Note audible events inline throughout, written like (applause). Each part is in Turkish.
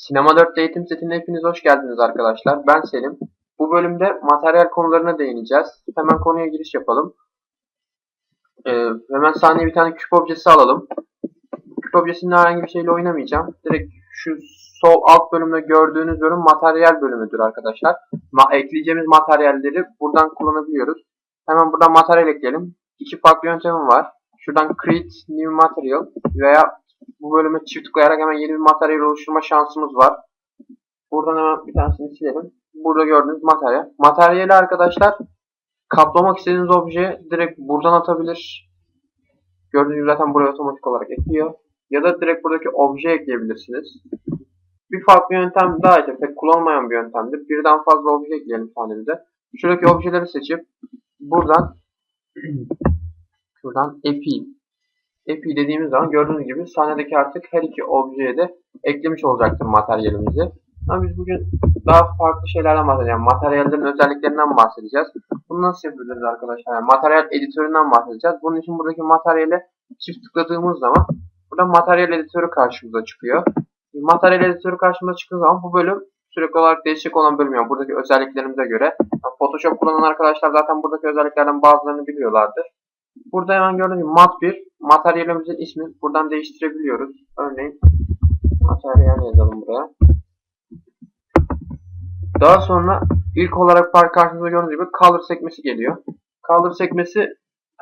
Sinema 4 eğitim setine hepiniz hoş geldiniz arkadaşlar. Ben Selim. Bu bölümde materyal konularına değineceğiz. Hemen konuya giriş yapalım. Ee, hemen sahneye bir tane küp objesi alalım. Küp objesinin herhangi bir şeyle oynamayacağım. Direkt şu sol alt bölümde gördüğünüz bölüm materyal bölümüdür arkadaşlar. Ma ekleyeceğimiz materyalleri buradan kullanabiliyoruz. Hemen buradan materyal ekleyelim. İki farklı yöntemim var. Şuradan create new material veya bu bölüme çift tıklayarak hemen yeni bir materyal oluşturma şansımız var. Buradan hemen bir tanesini silelim. Burada gördüğünüz materyal. Materyali arkadaşlar kaplamak istediğiniz objeye direkt buradan atabilir. Gördüğünüz zaten buraya otomatik olarak ekliyor. Ya da direkt buradaki obje ekleyebilirsiniz. Bir farklı yöntem daha ise pek kullanılmayan bir yöntemdir. Birden fazla obje ekleyelim sahnemize. Şuradaki objeleri seçip buradan (clears throat) şuradan epi epi dediğimiz zaman gördüğünüz gibi sahnedeki artık her iki objeye de eklemiş olacaktır materyalimizi. Ama biz bugün daha farklı şeylerden bahsedeceğiz. Materyallerin özelliklerinden bahsedeceğiz. Bunu nasıl yapabiliriz arkadaşlar? Yani materyal editöründen bahsedeceğiz. Bunun için buradaki materyale çift tıkladığımız zaman burada materyal editörü karşımıza çıkıyor. Materyal editörü karşımıza çıktığı zaman bu bölüm sürekli olarak değişik olan bölüm. Yani buradaki özelliklerimize göre. Yani Photoshop kullanan arkadaşlar zaten buradaki özelliklerden bazılarını biliyorlardır. Burada hemen gördüğünüz gibi mat 1 materyalimizin ismini buradan değiştirebiliyoruz. Örneğin materyal yazalım buraya. Daha sonra ilk olarak park karşımıza gördüğünüz gibi color sekmesi geliyor. Color sekmesi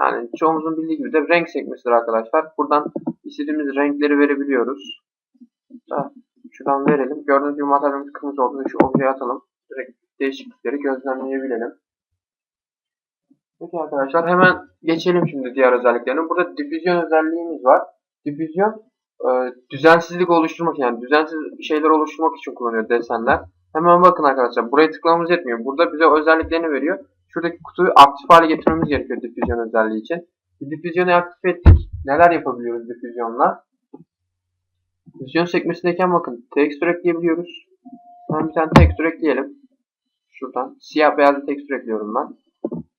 yani çoğumuzun bildiği gibi de renk sekmesidir arkadaşlar. Buradan istediğimiz renkleri verebiliyoruz. Da, şuradan verelim. Gördüğünüz gibi materyalimiz kırmızı olduğu için şu objeye atalım. Direkt değişiklikleri gözlemleyebilelim. Peki arkadaşlar hemen geçelim şimdi diğer özelliklerine. Burada difüzyon özelliğimiz var. Difüzyon e, düzensizlik oluşturmak yani düzensiz şeyler oluşturmak için kullanıyor desenler. Hemen bakın arkadaşlar buraya tıklamamız yetmiyor. Burada bize özelliklerini veriyor. Şuradaki kutuyu aktif hale getirmemiz gerekiyor difüzyon özelliği için. Difüzyonu aktif ettik. Neler yapabiliyoruz difüzyonla? Difüzyon sekmesindeyken bakın tekstür ekleyebiliyoruz. Hemen bir tane tekstür ekleyelim. Şuradan siyah beyaz bir tekstür ekliyorum ben.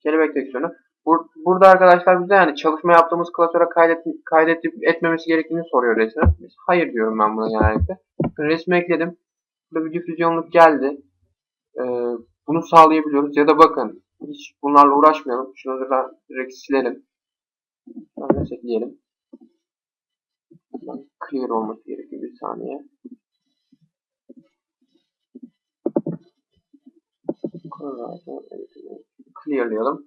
Kelebek tekstürünü. Bur burada arkadaşlar bize yani çalışma yaptığımız klasöre kaydet kaydedip etmemesi gerektiğini soruyor resme. Biz hayır diyorum ben buna genellikle. Resmi ekledim. Burada bir difüzyonluk geldi. Ee, bunu sağlayabiliyoruz. Ya da bakın hiç bunlarla uğraşmayalım. Şunu da direkt silelim. Şöyle ekleyelim. Clear olması gerekiyor bir saniye. Clearlayalım.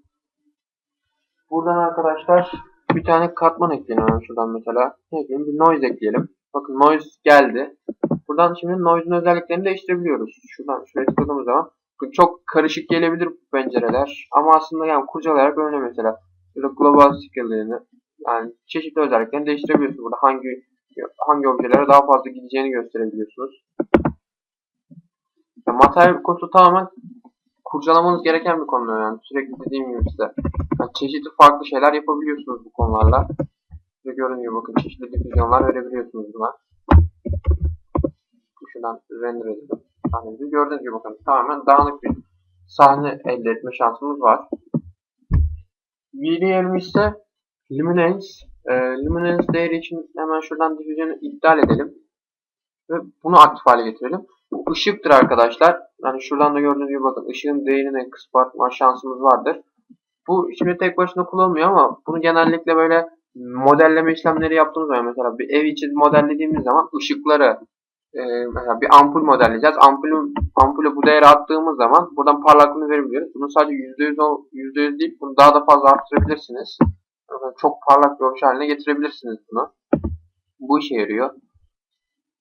Buradan arkadaşlar bir tane katman ekleyelim şuradan mesela. Ne ekleyelim? Bir noise ekleyelim. Bakın noise geldi. Buradan şimdi noise'un özelliklerini değiştirebiliyoruz. Şuradan şuraya tıkladığımız zaman çok karışık gelebilir bu pencereler. Ama aslında yani kurcalayarak öyle mesela. Burada global scale'lerini yani çeşitli özelliklerini değiştirebiliyorsunuz. Burada hangi hangi objelere daha fazla gideceğini gösterebiliyorsunuz. Yani materyal konusu tamamen kurcalamanız gereken bir konu yani. Sürekli dediğim gibi size. Yani çeşitli farklı şeyler yapabiliyorsunuz bu konularla. Size gibi bakın çeşitli difüzyonlar verebiliyorsunuz buna. Şuradan render edelim. Sahnemizi gördüğünüz gibi bakın tamamen dağınık bir sahne elde etme şansımız var. VDM ise Luminance. E, Luminance değeri için hemen şuradan difüzyonu iptal edelim. Ve bunu aktif hale getirelim. Işıktır arkadaşlar. Yani şuradan da gördüğünüz gibi bakın ışığın değerini kısıtma şansımız vardır. Bu şimdi tek başına kullanılmıyor ama bunu genellikle böyle modelleme işlemleri yaptığımız zaman mesela bir ev için modellediğimiz zaman ışıkları e, mesela bir ampul modelleyeceğiz. Ampulü, ampulü bu değeri attığımız zaman buradan parlaklığını verebiliyoruz. Bunu sadece %100, %100 değil bunu daha da fazla arttırabilirsiniz. Yani çok parlak bir obje haline getirebilirsiniz bunu. Bu işe yarıyor.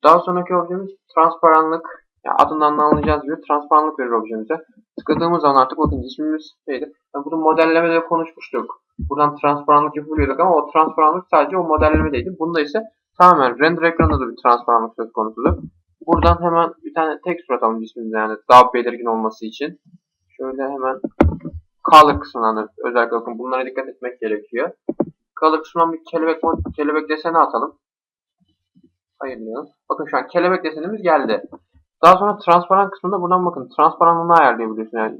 Daha sonraki objemiz transparanlık. Yani adından da anlayacağınız gibi transparanlık verir objemize. Tıkladığımız zaman artık bakın ismimiz neydi? Yani bunu modellemede konuşmuştuk. Buradan transparanlık yapabiliyorduk ama o transparanlık sadece o modellemedeydi. Bunda ise tamamen render ekranında da bir transparanlık söz konusudur. Buradan hemen bir tane tekstür atalım ismimize yani daha belirgin olması için. Şöyle hemen color kısmına özellikle bakın bunlara dikkat etmek gerekiyor. Color kısmından bir kelebek kelebek deseni atalım. Ayırmayalım. Bakın şu an kelebek desenimiz geldi. Daha sonra transparan kısmında buradan bakın transparanlığını ayarlayabiliyorsun. Yani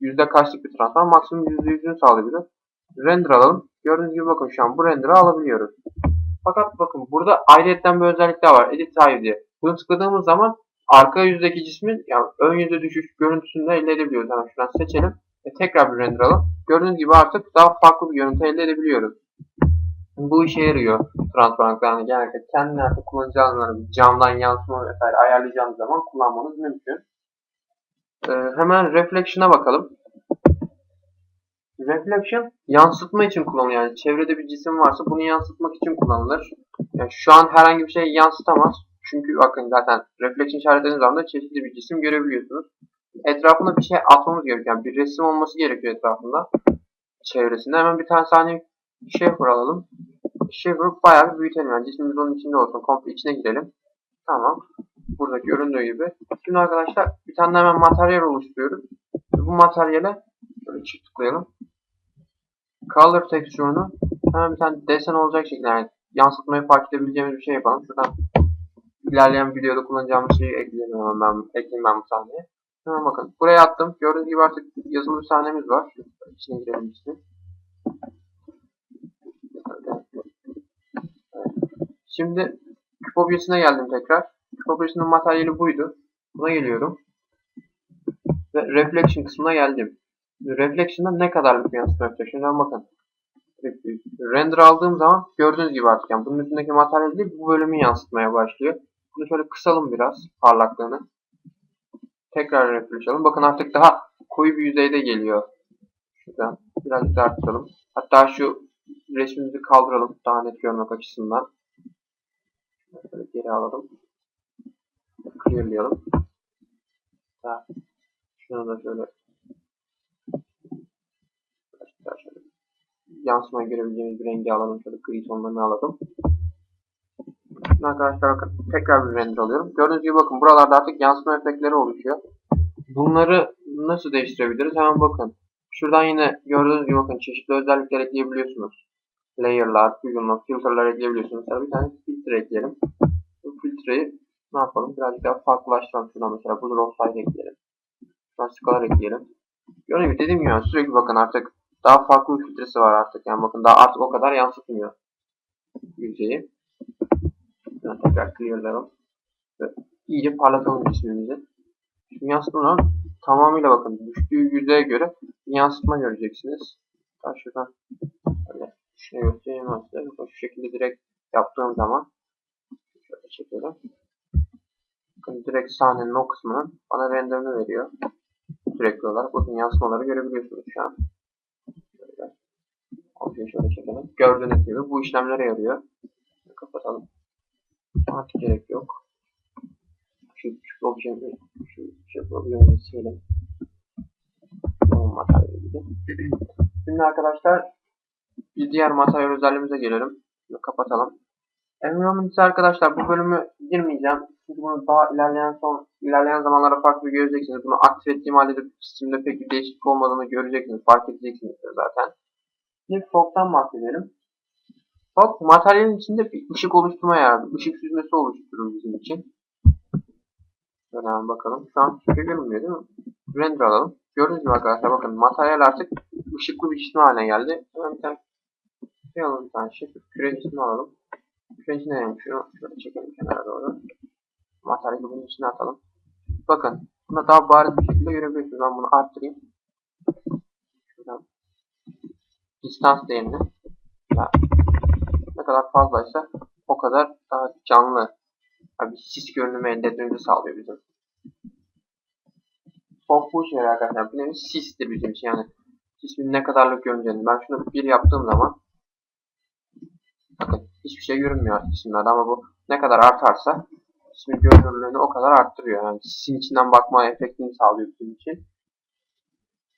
yüzde kaçlık bir transparan maksimum yüzde yüzünü sağlayabiliyor. Render alalım. Gördüğünüz gibi bakın şu an bu render'ı alabiliyoruz. Fakat bakın burada ayrıyetten bir özellik daha var. Edit Type diye. Bunu tıkladığımız zaman arka yüzdeki cismin yani ön yüzde düşüş görüntüsünü de elde edebiliyoruz. Hemen şuradan seçelim. Ve tekrar bir render alalım. Gördüğünüz gibi artık daha farklı bir görüntü elde edebiliyoruz. Bu işe yarıyor transparanlıkta. Yani genellikle kendine artık kullanıcı alanları camdan yansıma vesaire ayarlayacağınız zaman kullanmanız mümkün. Ee, hemen Reflection'a bakalım. Reflection yansıtma için kullanılıyor. Yani çevrede bir cisim varsa bunu yansıtmak için kullanılır. Yani şu an herhangi bir şey yansıtamaz. Çünkü bakın zaten reflection işaretlediğiniz zaman da çeşitli bir cisim görebiliyorsunuz. Etrafına bir şey atmamız gerekiyor. Yani bir resim olması gerekiyor etrafında. Çevresinde. Hemen bir tane saniye Shaper alalım. Shaper bayağı bir büyütelim. Yani cismimiz onun içinde olsun. Komple içine girelim. Tamam. Burada göründüğü gibi. Şimdi arkadaşlar bir tane hemen materyal oluşturuyoruz. Bu materyale böyle çift tıklayalım. Color texture'unu hemen bir tane desen olacak şekilde yani yansıtmayı fark edebileceğimiz bir şey yapalım. Şuradan ilerleyen videoda kullanacağımız şeyi ekleyelim hemen ben, ekleyeyim ben bu sahneye. Hemen bakın. Buraya attım. Gördüğünüz gibi artık yazılı bir sahnemiz var. İçine girelim içine. Şimdi küp objesine geldim tekrar. Küp objesinin materyali buydu. Buna geliyorum. Ve reflection kısmına geldim. Reflection'da ne kadarlık bir yansıma yapacak? Şimdi bakın. Render aldığım zaman gördüğünüz gibi artık yani bunun üstündeki materyal değil bu bölümü yansıtmaya başlıyor. Bunu şöyle kısalım biraz parlaklığını. Tekrar reflection Bakın artık daha koyu bir yüzeyde geliyor. Şuradan birazcık daha arttıralım. Hatta şu resmimizi kaldıralım daha net görmek açısından. Şöyle geri alalım. Clearlayalım. Daha şunu da şöyle daha şöyle yansımayı görebileceğimiz bir rengi alalım. Şöyle gri tonlarını alalım. Şimdi arkadaşlar bakın tekrar bir render alıyorum. Gördüğünüz gibi bakın buralarda artık yansıma efektleri oluşuyor. Bunları nasıl değiştirebiliriz? Hemen bakın. Şuradan yine gördüğünüz gibi bakın çeşitli özellikler ekleyebiliyorsunuz. Layer'lar, fusion'lar, filter'lar ekleyebiliyorsunuz. Mesela bir tane filtre ekleyelim. Bu filtreyi ne yapalım? Birazcık daha farklılaştıralım. Şuradan mesela Blur Offside ekleyelim. Şuradan Scalar ekleyelim. Gördüğünüz gibi dediğim gibi yani sürekli bakın artık daha farklı bir filtresi var artık. Yani bakın daha artık o kadar yansıtmıyor yüzeyi. Şuradan tekrar clearlayalım. Ve iyice parlatalım cismimizi. Şimdi yansıtma tamamıyla bakın düştüğü yüzeye göre yansıtma göreceksiniz. Daha şuradan böyle şunu göstereyim. Bakın şu şekilde direkt yaptığım zaman şöyle çekelim. Bakın direkt sahnenin o kısmının bana renderini veriyor. Sürekli olarak bakın yansımaları görebiliyorsunuz şu an. Şöyle. Objeyi şöyle çekelim. Gördüğünüz gibi bu işlemlere yarıyor. Kapatalım. Artık gerek yok. Şu, şu objemi, şu, şu objemi silelim. Materyali gibi. Şimdi arkadaşlar bir diğer materyal özelliğimize gelelim. Şunu kapatalım. Environment arkadaşlar bu bölümü girmeyeceğim. Çünkü bunu daha ilerleyen son ilerleyen zamanlarda farklı göreceksiniz. Bunu aktif ettiğim halde de sistemde pek bir değişiklik olmadığını göreceksiniz. Fark edeceksiniz zaten. Şimdi fog'dan bahsedelim. Fog materyalin içinde bir ışık oluşturma yardım. Işık süzmesi oluşturur bizim için. Şöyle hemen bakalım. Şu an şey görünmüyor değil mi? Render alalım. Gördüğünüz gibi arkadaşlar bakın materyal artık ışıklı bir cisim haline geldi. Hemen bir tane şey alalım bir tane şey. Küre cismi alalım. Küre içine yani şunu şöyle çekelim kenara doğru. Materyali bunun içine atalım. Bakın buna daha bariz bir şekilde görebiliyorsunuz. Ben bunu arttırayım. Şuradan distans değerini ne kadar fazlaysa o kadar daha canlı bir sis görünümü elde etmemizi sağlıyor bizim. Fog bu işe arkadaşlar. Bu nevi sistir bizim için yani. Cismin ne kadarlık görüneceğini. Ben şunu bir yaptığım zaman hiçbir şey görünmüyor cisimlerde ama bu ne kadar artarsa cismin görünürlüğünü o kadar arttırıyor. Yani sisin içinden bakma efektini sağlıyor bizim için.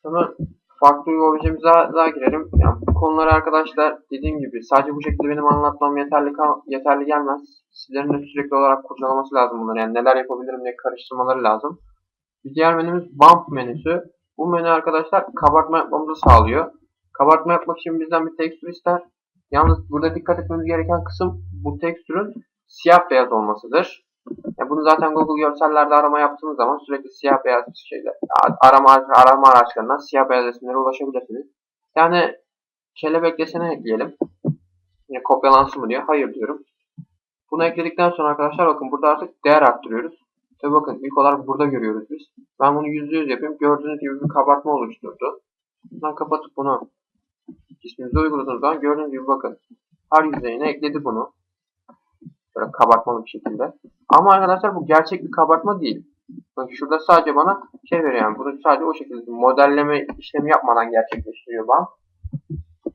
Sonra farklı bir objemize daha girelim. Yani bu konuları arkadaşlar dediğim gibi sadece bu şekilde benim anlatmam yeterli yeterli gelmez. Sizlerin de sürekli olarak kurcalaması lazım bunları. Yani neler yapabilirim diye karıştırmaları lazım. Bir diğer menümüz bump menüsü. Bu menü arkadaşlar kabartma yapmamızı sağlıyor. Kabartma yapmak için bizden bir tekstür ister. Yalnız burada dikkat etmemiz gereken kısım bu tekstürün siyah beyaz olmasıdır. Yani bunu zaten Google görsellerde arama yaptığınız zaman sürekli siyah beyaz şeyler arama arama araçlarından siyah beyaz resimlere ulaşabilirsiniz. Yani kelebek deseni ekleyelim. Yine kopyalansın mı diyor. Hayır diyorum. Bunu ekledikten sonra arkadaşlar bakın burada artık değer arttırıyoruz. İşte bakın ilk olarak burada görüyoruz biz. Ben bunu %100 yapayım. Gördüğünüz gibi bir kabartma oluşturdu. Buradan kapatıp bunu cismimize uyguladığımız zaman gördüğünüz gibi bakın. Her yüzeyine ekledi bunu. Böyle kabartmalı bir şekilde. Ama arkadaşlar bu gerçek bir kabartma değil. Bakın şurada sadece bana şey veriyor yani. Bunu sadece o şekilde modelleme işlemi yapmadan gerçekleştiriyor bana.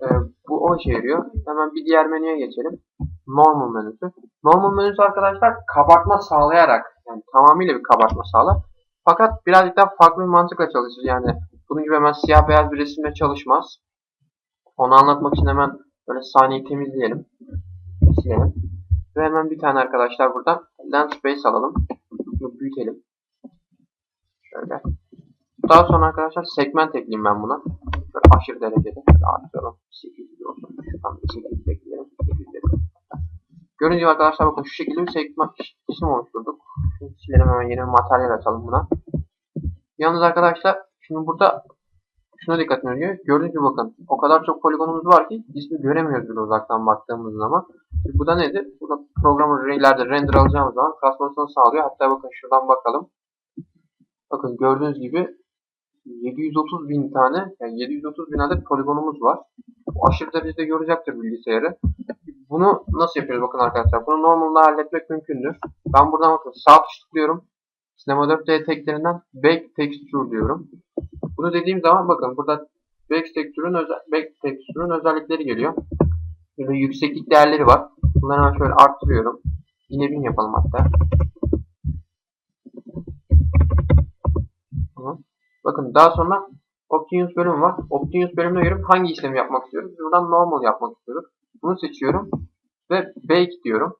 Ee, bu o işe yarıyor. Hemen bir diğer menüye geçelim. Normal menüsü. Normal menüsü arkadaşlar kabartma sağlayarak yani tamamıyla bir kabartma sağlar. Fakat birazcık daha farklı bir mantıkla çalışır. Yani bunun gibi hemen siyah beyaz bir resimle çalışmaz. Onu anlatmak için hemen böyle sahneyi temizleyelim. Silelim. Ve hemen bir tane arkadaşlar buradan Landspace alalım. Bunu büyütelim. Şöyle. Daha sonra arkadaşlar segment ekleyeyim ben buna. Böyle aşırı derecede. Artıralım. 800 olsun. Şuradan bir 800 ekleyelim. 800 ekleyelim. Arkadaşlar bakın şu şekilde bir segment isim oluşturduk. Şimdi silelim hemen yeni bir materyal atalım buna. Yalnız arkadaşlar şimdi burada şuna dikkat ediyor. Gördüğünüz gibi bakın o kadar çok poligonumuz var ki ismi göremiyoruz bile uzaktan baktığımız zaman. Şimdi bu da nedir? Burada programın ileride render alacağımız zaman kasmasını sağlıyor. Hatta bakın şuradan bakalım. Bakın gördüğünüz gibi 730 bin tane yani 730 bin adet poligonumuz var. Bu aşırı derecede yoracaktır bilgisayarı. Bunu nasıl yapıyoruz bakın arkadaşlar. Bunu normalde halletmek mümkündür. Ben buradan bakın sağ tıklıyorum. Cinema 4D teklerinden Back Texture diyorum. Bunu dediğim zaman bakın burada Back Texture'un özel, Back özellikleri geliyor. Böyle yükseklik değerleri var. Bunları hemen şöyle arttırıyorum. Yine bin yapalım hatta. Bakın daha sonra Optimus bölümü var. Optimus bölümüne göre hangi işlemi yapmak istiyoruz? Buradan normal yapmak istiyoruz. Bunu seçiyorum ve bake diyorum.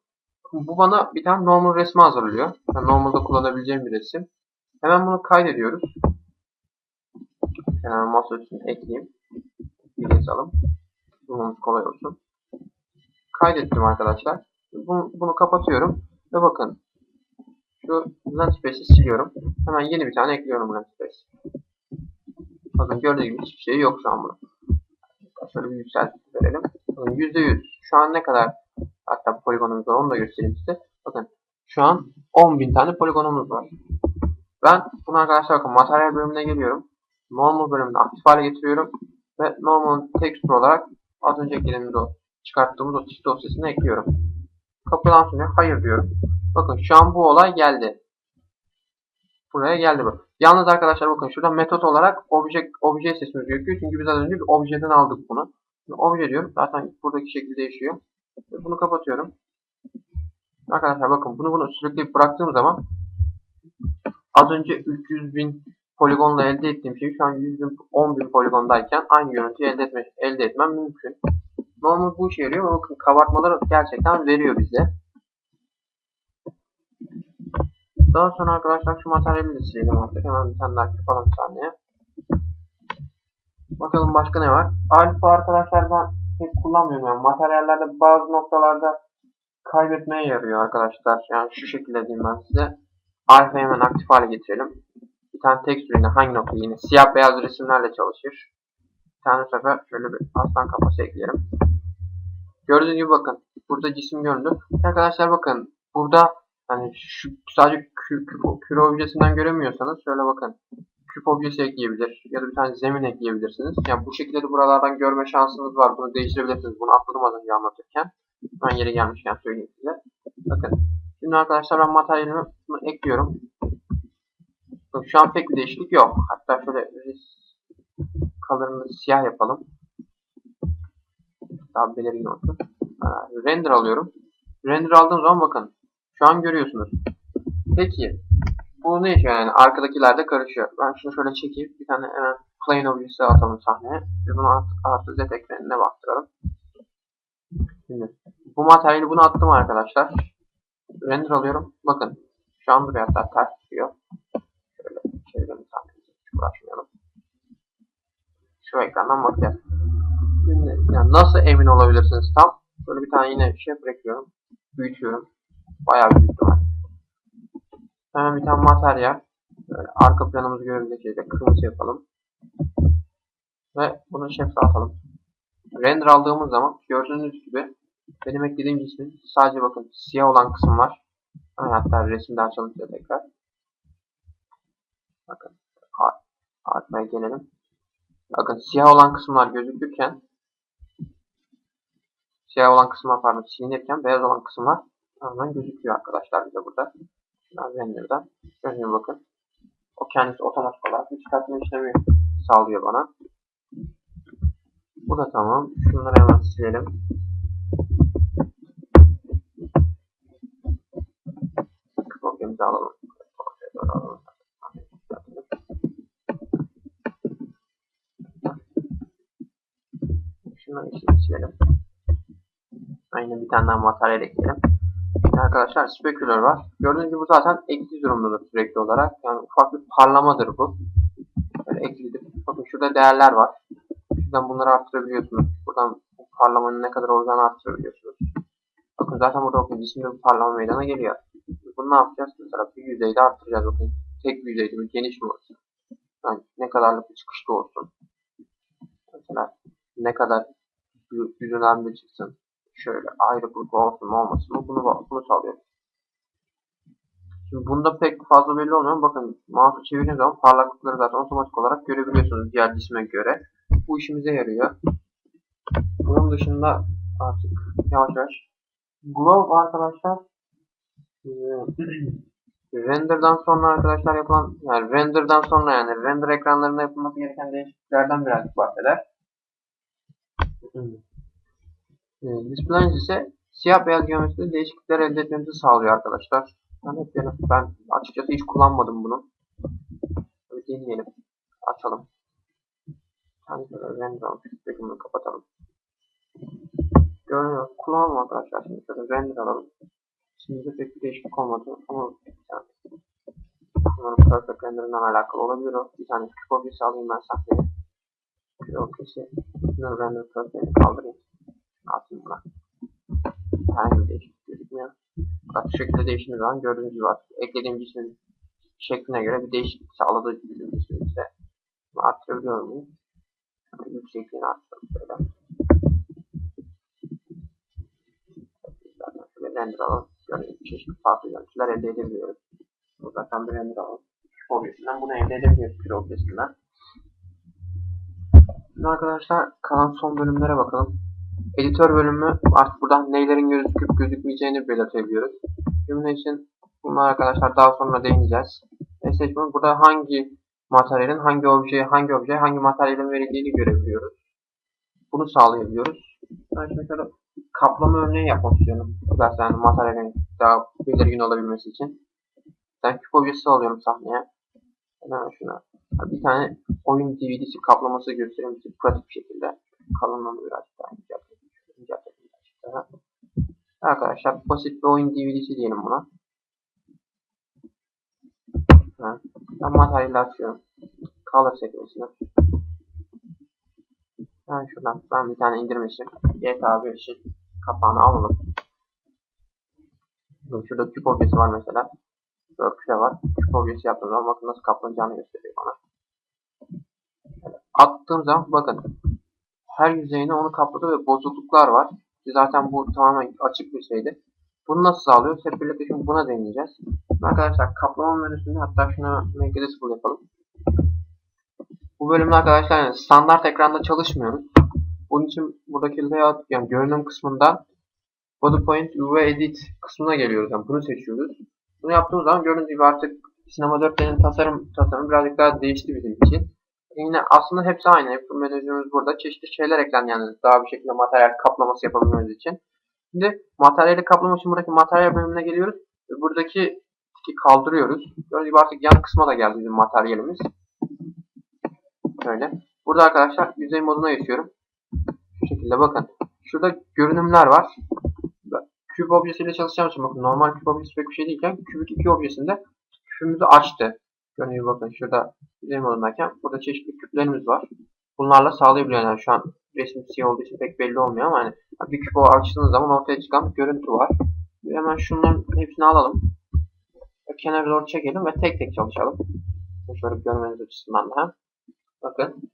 Bu bana bir tane normal resmi hazırlıyor. Yani normalde kullanabileceğim bir resim. Hemen bunu kaydediyoruz. Hemen masa üstüne ekleyeyim. Bir yazalım. Bulmamız kolay olsun. Kaydettim arkadaşlar. Bunu, bunu kapatıyorum. Ve bakın. Şu Landspace'i siliyorum. Hemen yeni bir tane ekliyorum Landspace. Bakın gördüğünüz gibi hiçbir şey yok şu an burada. Şöyle bir yükseltip verelim. Bakın %100. Şu an ne kadar hatta poligonumuz var onu da göstereyim size. Bakın şu an 10.000 tane poligonumuz var. Ben bunu arkadaşlar bakın materyal bölümüne geliyorum. Normal bölümünde aktif hale getiriyorum. Ve normal texture olarak az önce eklediğimiz o çıkarttığımız o tip dosyasını ekliyorum. Kapıdan sonra hayır diyorum. Bakın şu an bu olay geldi. Buraya geldi bu. Yalnız arkadaşlar bakın şurada metot olarak obje, obje sesimiz gözüküyor. Çünkü biz az önce bir objeden aldık bunu. Şimdi obje diyorum. Zaten buradaki şekil değişiyor. Bunu kapatıyorum. Arkadaşlar bakın bunu bunu sürekli bıraktığım zaman az önce 300 bin poligonla elde ettiğim şey şu an 100 bin, 10 bin poligondayken aynı görüntüyü elde, etme, elde etmem mümkün. Normal bu işe yarıyor bakın kabartmaları gerçekten veriyor bize. Daha sonra arkadaşlar şu materyali de silelim artık. Hemen bir tane daha yapalım bir saniye. Bakalım başka ne var? Alfa arkadaşlar ben pek kullanmıyorum. Yani materyallerde bazı noktalarda kaybetmeye yarıyor arkadaşlar. Yani şu şekilde diyeyim ben size. Alfa hemen aktif hale getirelim. Bir tane yine hangi nokta yine siyah beyaz resimlerle çalışır. Bir tane sefer şöyle bir aslan kafası ekleyelim. Gördüğünüz gibi bakın. Burada cisim göründü. Arkadaşlar bakın. Burada hani şu sadece küp, küp, küre objesinden göremiyorsanız şöyle bakın. Küp objesi ekleyebilir ya da bir tane zemin ekleyebilirsiniz. Yani bu şekilde de buralardan görme şansınız var. Bunu değiştirebilirsiniz. Bunu atladım az önce anlatırken. Ben yeri gelmişken söyleyeyim size. Bakın. Şimdi arkadaşlar ben materyalimi ekliyorum. Bakın şu an pek bir değişiklik yok. Hatta şöyle color'ını siyah yapalım. Daha belirgin olsun. Render alıyorum. Render aldığım zaman bakın. Şu an görüyorsunuz. Peki. Bu ne işe yani? Arkadakilerde karışıyor. Ben şunu şöyle çekeyim. Bir tane hemen plane objesi atalım sahneye. Ve bunu artı, artı z ekranına baktıralım. Şimdi bu materyali bunu attım arkadaşlar. Render alıyorum. Bakın. Şu an buraya hatta ters çıkıyor. Şöyle çevirelim sahnemizi. Hiç uğraşmayalım. Şu ekrandan bakacağız. Şimdi yani nasıl emin olabilirsiniz tam? Böyle bir tane yine şey bırakıyorum. Büyütüyorum. Bayağı büyüttüm. Hemen bir tane materyal. Böyle arka planımızı görebilecek şekilde kırmızı yapalım. Ve bunu şeffaf atalım. Render aldığımız zaman gördüğünüz gibi benim eklediğim cismin sadece bakın siyah olan kısım var. Hatta resimde açalım tekrar. Arkaya gelelim. Bakın siyah olan kısımlar gözükürken siyah olan kısımlar pardon silinirken beyaz olan kısımlar hemen gözüküyor arkadaşlar bize burada. Şuradan render'dan. Görünüyor bakın. O kendisi otomatik olarak bir çıkartma işlemi sağlıyor bana. Bu da tamam. Şunları hemen silelim. Silelim. Aynı bir tane daha materyal ekleyelim. Şimdi arkadaşlar speküler var. Gördüğünüz gibi bu zaten ekli durumdadır sürekli olarak. Yani ufak bir parlamadır bu. Böyle eklidir. Bakın şurada değerler var. Şuradan bunları arttırabiliyorsunuz. Buradan bu parlamanın ne kadar olacağını arttırabiliyorsunuz. Bakın zaten burada bakın cisimde bir parlama meydana geliyor. Bunu ne yapacağız? Mesela bir yüzeyde arttıracağız. Bakın tek bir yüzeyde mi geniş mi olsun? Yani ne kadarlık bir çıkışta olsun. Mesela ne kadar yüz önemli çıksın. Şöyle ayrıklık olsun mu olmasın mı bunu, bunu sağlıyor. Şimdi bunda pek fazla belli olmuyor. Bakın mouse'u çevirdiğiniz zaman parlaklıkları zaten otomatik olarak görebiliyorsunuz diğer cisme göre. Bu işimize yarıyor. Bunun dışında artık yavaş yavaş Glow arkadaşlar render'dan sonra arkadaşlar yapılan yani render'dan sonra yani render ekranlarında yapılması gereken değişikliklerden birazcık bahseder. Displays ise siyah beyaz geometride değişiklikler elde etmemizi sağlıyor arkadaşlar. Ben, yani ben açıkçası hiç kullanmadım bunu. Böyle deneyelim. Açalım. Yani render bunu kapatalım. Görünüyor. Kullanalım arkadaşlar. Şimdi şöyle render alalım. Şimdi de pek bir değişiklik olmadı ama yani Bunların perfect render'ından alakalı olabilir o. Bir tane küp objesi alayım ben sahneye. Küp objesi. Render perfect'ini kaldırayım. Buna. Herhangi bir değişiklik gözükmüyor. Fakat şu şekilde değiştiğimiz zaman gördüğünüz gibi artık eklediğim cismin şekline göre bir değişiklik sağladığı gibi bir cismi ise arttırabiliyor muyum? Yani yüksekliğini arttıralım şöyle. Zaten render alalım. Gibi çeşitli farklı görüntüler elde edebiliyoruz. Bu zaten bir render alalım. Küp objesinden bunu elde edebiliyoruz küp objesinden. Şimdi arkadaşlar kalan son bölümlere bakalım. Editör bölümü artık buradan neylerin gözüküp gözükmeyeceğini belirtebiliyoruz. Cümle için bunlar arkadaşlar daha sonra değineceğiz. Seçmen burada hangi materyalin hangi objeye hangi objeye hangi materyalin verildiğini görebiliyoruz. Bunu sağlayabiliyoruz. Ben şimdi kaplama örneği yapmak istiyorum. Zaten materyalin daha belirgin olabilmesi için. Ben küp objesi alıyorum sahneye. Hemen şuna. Bir tane oyun DVD'si kaplaması göstereyim size pratik bir şekilde. Kalınlığını biraz daha inceltelim. Arkadaşlar basit bir oyun DVD'si diyelim buna. Ben materyali açıyorum. Color sekmesine. Ben şuradan ben bir tane indirmişim. GTA 5'in kapağını alalım. Şurada küp objesi var mesela. Şurada küre var. Küp objesi yaptığım zaman bakın nasıl kaplanacağını gösteriyor bana. Attığım zaman bakın her yüzeyine onu kapladı ve bozukluklar var. Zaten bu tamamen açık bir şeydi. Bunu nasıl sağlıyoruz? Hep birlikte şimdi buna deneyeceğiz. Arkadaşlar kaplama menüsünde hatta şuna make disable yapalım. Bu bölümde arkadaşlar yani standart ekranda çalışmıyoruz. Bunun için buradaki layout yani görünüm kısmında body point UV edit kısmına geliyoruz. Yani bunu seçiyoruz. Bunu yaptığımız zaman gördüğünüz gibi artık Cinema 4D'nin tasarım tasarım birazcık daha değişti bizim için. Yine aslında hepsi aynı. Hep menücümüz burada. Çeşitli şeyler eklendi daha bir şekilde materyal kaplaması yapabilmemiz için. Şimdi materyali kaplama için buradaki materyal bölümüne geliyoruz. Buradaki tiki kaldırıyoruz. Gördüğünüz gibi artık yan kısma da geldi bizim materyalimiz. Böyle. Burada arkadaşlar yüzey moduna geçiyorum. Şu şekilde bakın. Şurada görünümler var. Küp objesiyle çalışacağım için bakın normal küp objesi pek bir şey değilken kübik 2 objesinde küpümüzü açtı. Gibi bakın şurada yüzey modundayken burada çeşitli küplerimiz var. Bunlarla sağlayabiliyor yani şu an resim siyah olduğu için pek belli olmuyor ama hani bir küp açtığınız zaman ortaya çıkan bir görüntü var. Hemen şunların hepsini alalım. Kenara doğru çekelim ve tek tek çalışalım. Şöyle görmeniz açısından da. Bakın.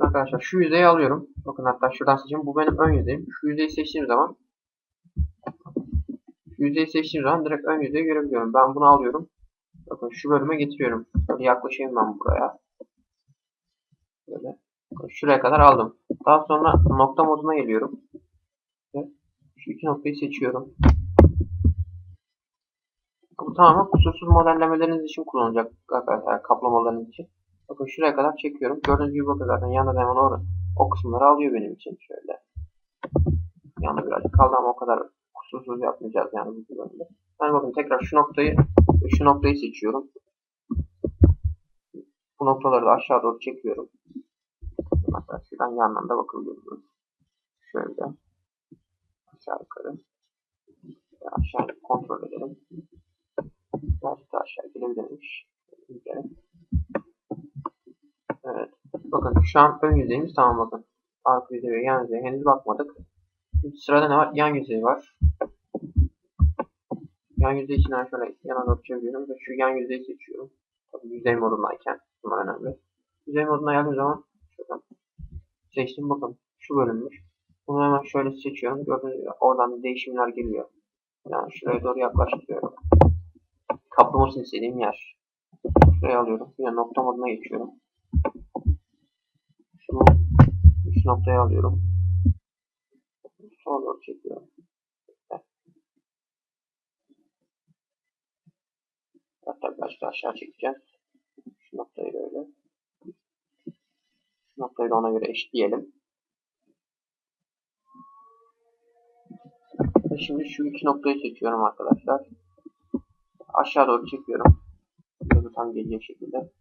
Arkadaşlar şu yüzeyi alıyorum. Bakın hatta şuradan seçeyim. Bu benim ön yüzeyim. Şu yüzeyi seçtiğim zaman şu yüzeyi seçtiğim zaman direkt ön yüzeyi görebiliyorum. Ben bunu alıyorum. Bakın şu bölüme getiriyorum. Şöyle yaklaşayım ben buraya. şuraya kadar aldım. Daha sonra nokta moduna geliyorum. Şu iki noktayı seçiyorum. Bu tamamen kusursuz modellemeleriniz için kullanılacak arkadaşlar kaplamalarınız için. Bakın şuraya kadar çekiyorum. Gördüğünüz gibi bakın zaten yanında da hemen o, o kısımları alıyor benim için şöyle. Yanında birazcık kaldı ama o kadar kusursuz yapmayacağız yani bu bölümde. Ben bakın tekrar şu noktayı şu noktayı seçiyorum. Bu noktaları da aşağı doğru çekiyorum. Mesela şuradan yandan da bakabiliyorsunuz. Şöyle. Aşağı yukarı. Ve aşağı kontrol edelim. Birazcık daha aşağı gelebilirmiş. Şöyle. Evet. Bakın şu an ön yüzeyimiz tamam bakın. Arka yüzey ve yan yüzeye henüz bakmadık. Sırada ne var? Yan yüzey var. Yan yüzey için ben şöyle yana doğru çeviriyorum ve şu yan yüzeyi seçiyorum. Tabii yüzey modundayken bunlar önemli. Yüzey moduna geldiğim zaman şuradan seçtim bakın şu bölünmüş. Bunu hemen şöyle seçiyorum. Gördüğünüz gibi oradan değişimler geliyor. Yani şuraya doğru yaklaştırıyorum. Kaplamasını istediğim yer. Şuraya alıyorum. Yine nokta moduna geçiyorum. Şunu üç noktaya alıyorum. Sola doğru çekiyorum. Hatta biraz daha aşağı çekeceğiz. Şu noktayı böyle. Şu noktayı da ona göre eşitleyelim. Ve şimdi şu iki noktayı seçiyorum arkadaşlar. Aşağı doğru çekiyorum. Böyle tam gelecek şekilde.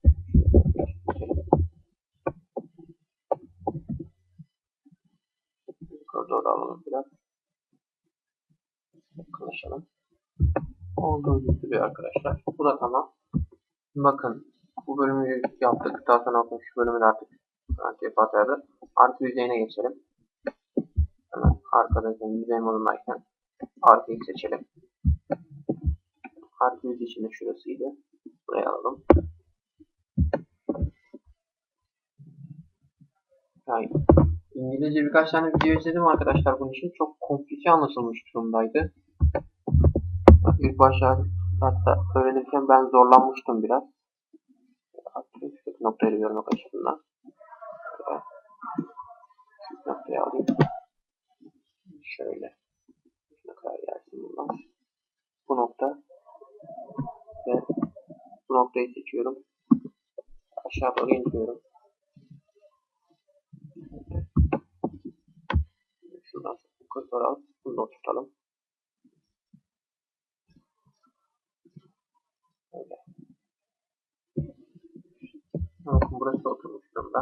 Yukarı doğru alalım biraz. Yakınlaşalım. Olduğu gibi arkadaşlar. Bu da tamam. Bakın bu bölümü yaptık. Daha sonra bakın şu bölümü de artık garantiye patladı. Artı yüzeyine geçelim. Hemen arkadayken yüzey modundayken arkayı seçelim. Arka yüzey için de şurasıydı. Buraya alalım. Yani İngilizce birkaç tane video izledim arkadaşlar bunun için. Çok komplike anlaşılmış durumdaydı. İlk başta hatta öğrenirken ben zorlanmıştım biraz. Şuradaki noktayı görmek açısından. Şu noktayı alayım. Şöyle. Ne kadar gelsin bunlar. Bu nokta. Ve bu noktayı seçiyorum. Aşağı doğru indiriyorum. Şuradan yukarı doğru alıp bunu oturtalım. Öyle. Bakın burası oturmuş durumda.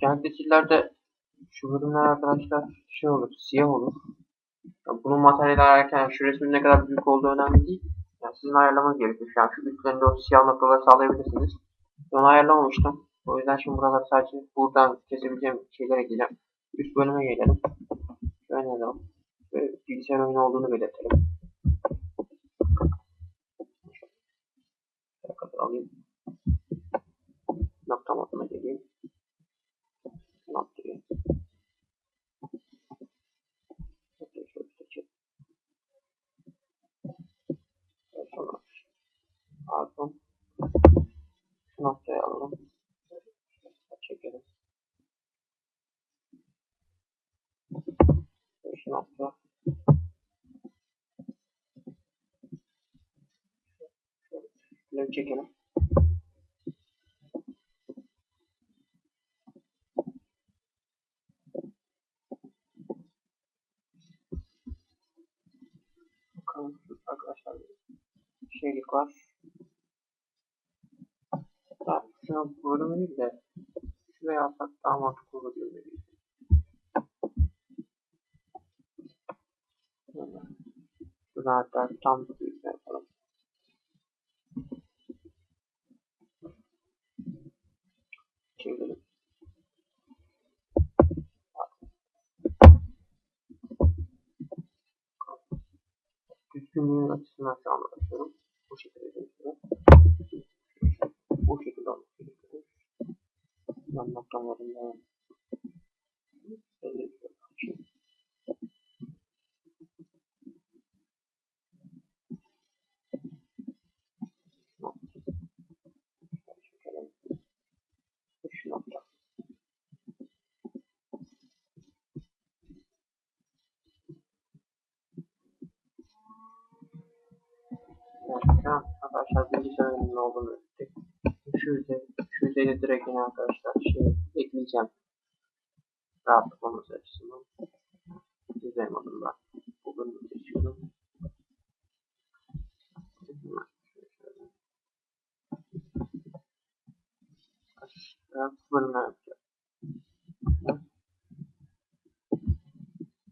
Genellikle çillerde şu bölümler arkadaşlar şey olur, siyah olur. Yani bunun materyali ayarlarken şu resmin ne kadar büyük olduğu önemli değil. Yani sizin ayarlamanız gerekiyor. Şu an şu üstlerinde o siyah noktaları sağlayabilirsiniz. Ben ayarlamamıştım. O yüzden şimdi buralar sadece buradan kesebileceğim şeyler ekleyeceğim. Üst bölüme gelelim. Şöyle yazalım. Ve bilgisayar oyunu olduğunu belirtelim. Şöyle kadar alayım. Nokta moduna geleyim. Noktayı. Noktayı şöyle seçelim. Ve sonra pardon. Şu noktayı alalım. Çekelim. Şu nokta. Şöyle çekelim. Bakalım arkadaşlar şeylik var. Ben şunu bölümü değil de şuraya alsak daha mantıklı olur diyor benim. Şöyle. Şuradan hatta tam Düzgünlüğün açısından şu anda bakıyorum. Bu şekilde değiştirelim. Bu şekilde gerekiyor. Ben noktalarında belli bir açayım. Olduğunu öğrettik. Şu şu yüzeyde direkt yine arkadaşlar şey ekleyeceğim. Rahatlık açısından. Yüzey modunda. Bugün seçiyorum. Aşağı bölümler yapacağım.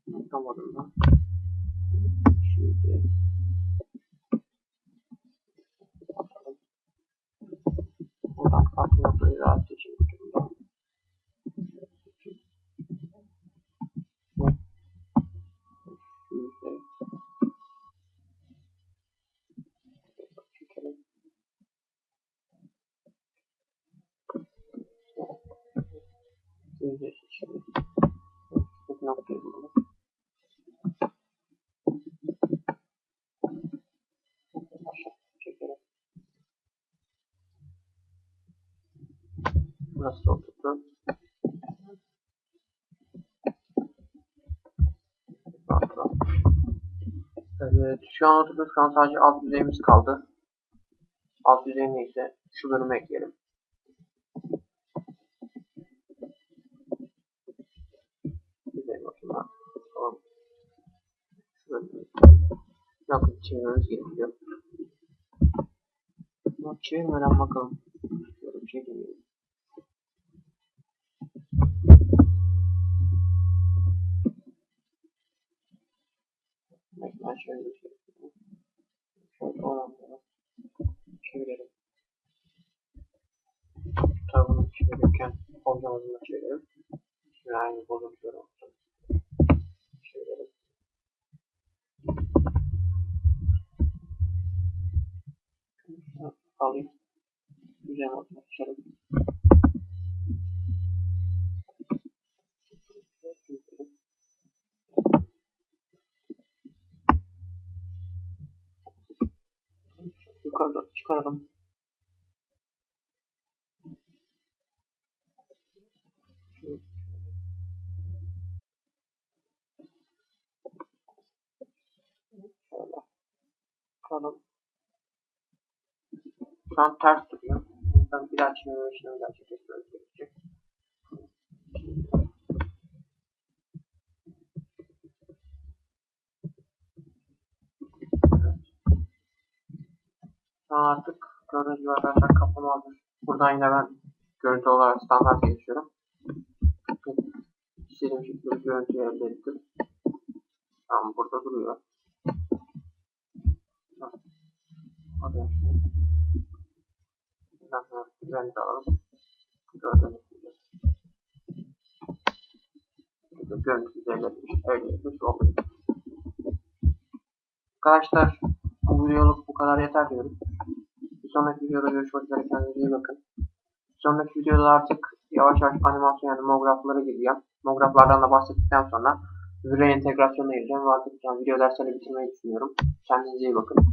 Yapamadım ben. Şöyle. Bakalım. Buradan farklı noktayı rahat seçebilirim ben. Şöyle. Çekelim. Burası oturdu. Evet, şu an oturdu. Şu an sadece alt yüzeyimiz kaldı. Alt yüzey neyse şu bölüme ekleyelim. Yüzey bakımına. Tamam. Şu bölüme Bakın çevirmemiz gerekiyor. Bak çevirmeden bakalım. Şöyle bir şey deneyelim. Ben şöyle bir şey. Şöyle oranları çevirelim. Şu tarafını çevirirken omzamızı da çevirelim. Şimdi aynı bozuntuları olsun. Çevirelim. Şunu alayım. Güzel olsun. Açalım. Yukarıda çıkaralım. Şöyle. Çıkaralım. Şu an ters duruyor. Ben bir daha çevirme. Evet. Şu an artık gördüğünüz gibi arkadaşlar kapama hazır. Buradan yine ben görüntü olarak standart geçiyorum. İstediğim şekilde görüntü elde ettim. Tamam burada duruyor. Hadi. Buradan sonra güvenlik alalım. Gördüğünüz gibi. Burada görüntü etmiş. Elde etmiş olduk. Arkadaşlar bu videoluk bu kadar yeter diyorum. Bir sonraki videoda görüşmek üzere kendinize iyi bakın. Bir sonraki videoda artık yavaş yavaş animasyon yani mograflara gireceğim. Mograflardan da bahsettikten sonra Vue entegrasyonuna gireceğim ve artık yani video derslerini bitirmeyi düşünüyorum. Kendinize iyi bakın.